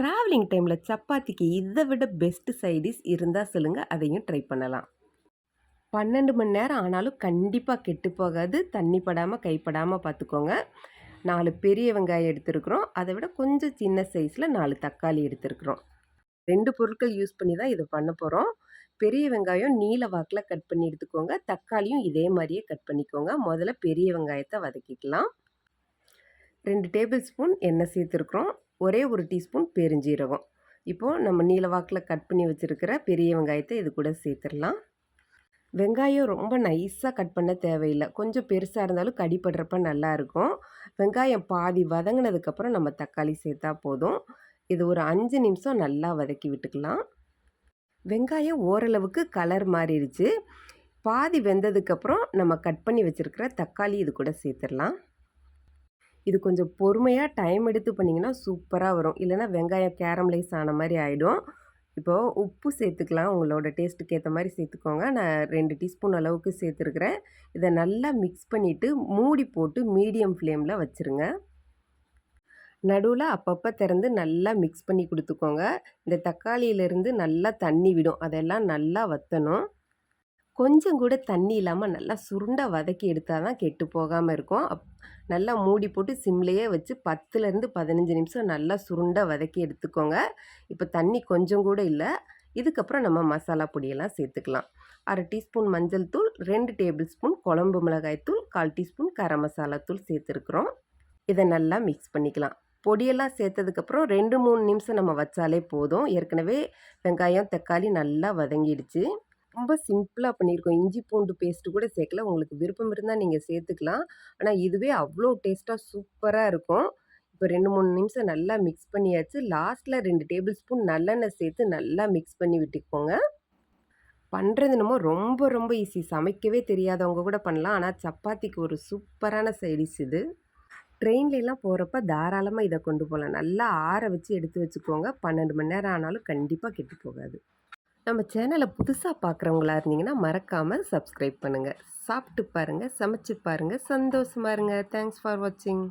Travelling டைமில் சப்பாத்திக்கு இதை விட பெஸ்ட்டு சைடிஸ் இருந்தால் சொல்லுங்கள் அதையும் ட்ரை பண்ணலாம். பன்னெண்டு மணி நேரம் ஆனாலும் கண்டிப்பாக கெட்டு போகாது. தண்ணி படாமல் கைப்படாமல் பார்த்துக்கோங்க நாலு பெரிய வெங்காயம் எடுத்துருக்குறோம். அதை விட கொஞ்சம் சின்ன சைஸில் நாலு தக்காளி எடுத்துருக்குறோம். ரெண்டு பொருட்கள் யூஸ் பண்ணி தான் இதை பண்ண போகிறோம் பெரிய வெங்காயம் நீல வாக்கில் கட் பண்ணி எடுத்துக்கோங்க. தக்காளியும் இதே மாதிரியே கட் பண்ணிக்கோங்க. முதல்ல பெரிய வெங்காயத்தை வதக்கிக்கலாம். ரெண்டு டேபிள் ஸ்பூன் எண்ணெய் சேர்த்துருக்குறோம். ஒரே ஒரு டீஸ்பூன் பெருஞ்சீரகம். இப்போது நம்ம நீலவாக்கில் கட் பண்ணி வச்சுருக்கிற பெரிய வெங்காயத்தை இது கூட சேர்த்துடலாம். வெங்காயம் ரொம்ப நைஸாக கட் பண்ண தேவையில்லை. கொஞ்சம் பெருசாக இருந்தாலும் கடிப்படுறப்ப நல்லாயிருக்கும் வெங்காயம் பாதி வதங்கினதுக்கப்புறம் நம்ம தக்காளி சேர்த்தா போதும். இது ஒரு அஞ்சு நிமிஷம் நல்லா வதக்கி விட்டுக்கலாம். வெங்காயம் ஓரளவுக்கு கலர் மாறிடுச்சு. பாதி வெந்ததுக்கப்புறம் நம்ம கட் பண்ணி வச்சுருக்கிற தக்காளி இது கூட சேர்த்துடலாம். இது கொஞ்சம் பொறுமையாக டைம் எடுத்து பண்ணிங்கன்னா சூப்பராக வரும். இல்லைனா வெங்காயம் கேரமலைஸ் ஆன மாதிரி ஆகிடும் இப்போது உப்பு சேர்த்துக்கலாம். உங்களோட டேஸ்ட்டுக்கு ஏற்ற மாதிரி சேர்த்துக்கோங்க. நான் ரெண்டு டீஸ்பூன் அளவுக்கு சேர்த்துருக்குறேன். இதை நல்லா மிக்ஸ் பண்ணிவிட்டு மூடி போட்டு மீடியம் ஃப்ளேமில் வச்சுருங்க. நடுவில் அப்பப்போ திறந்து நல்லா மிக்ஸ் பண்ணி கொடுத்துக்கோங்க. இந்த தக்காளியிலேருந்து நல்லா தண்ணி விடும். அதெல்லாம் நல்லா வற்றணும் கொஞ்சம் கூட தண்ணி இல்லாமல் நல்லா சுருண்டாக வதக்கி எடுத்தால் தான் கெட்டு போகாமல் இருக்கும். அப் நல்லா மூடி போட்டு சிம்லேயே வச்சு பத்துலேருந்து பதினஞ்சு நிமிஷம் நல்லா சுருண்டாக வதக்கி எடுத்துக்கோங்க. இப்போ தண்ணி கொஞ்சம் கூட இல்லை. இதுக்கப்புறம் நம்ம மசாலா பொடியெல்லாம் சேர்த்துக்கலாம். அரை டீஸ்பூன் மஞ்சள் தூள் ரெண்டு டேபிள் ஸ்பூன் குழம்பு மிளகாய் தூள் கால் டீஸ்பூன் கரம் மசாலா தூள் சேர்த்துருக்குறோம். இதை நல்லா மிக்ஸ் பண்ணிக்கலாம். பொடியெல்லாம் சேர்த்ததுக்கப்புறம் ரெண்டு மூணு நிமிஷம் நம்ம வச்சாலே போதும். ஏற்கனவே வெங்காயம் தக்காளி நல்லா வதங்கிடுச்சு. ரொம்ப சிம்பிளாக பண்ணியிருக்கோம். இஞ்சி பூண்டு பேஸ்ட்டு கூட சேர்க்கல. உங்களுக்கு விருப்பம் இருந்தால் நீங்கள் சேர்த்துக்கலாம். ஆனால் இதுவே அவ்வளோ டேஸ்ட்டாக சூப்பராக இருக்கும். இப்போ ரெண்டு மூணு நிமிஷம் நல்லா மிக்ஸ் பண்ணியாச்சு. லாஸ்ட்டில் ரெண்டு டேபிள் ஸ்பூன் நல்லெண்ணெய் சேர்த்து நல்லா மிக்ஸ் பண்ணி விட்டுக்கோங்க. பண்ணுறது என்னமோ ரொம்ப ரொம்ப ஈஸி. சமைக்கவே தெரியாதவங்க கூட பண்ணலாம். ஆனால் சப்பாத்திக்கு ஒரு சூப்பரான சைடிஸ் இது. ட்ரெயின்லலாம் போகிறப்ப தாராளமாக இதை கொண்டு போகலாம் நல்லா ஆற வச்சு எடுத்து வச்சுக்கோங்க. பன்னெண்டு மணி நேரம் ஆனாலும் கண்டிப்பாக கெட்டு போகாது. நம்ம சேனலை புதுசாக பார்க்குறவங்களா இருந்தீங்கன்னா மறக்காமல் சப்ஸ்கிரைப் பண்ணுங்கள் சாப்பிட்டு பாருங்கள் சமைச்சு பாருங்கள் சந்தோஷமாக இருங்க. தேங்க்ஸ் ஃபார் வாட்சிங்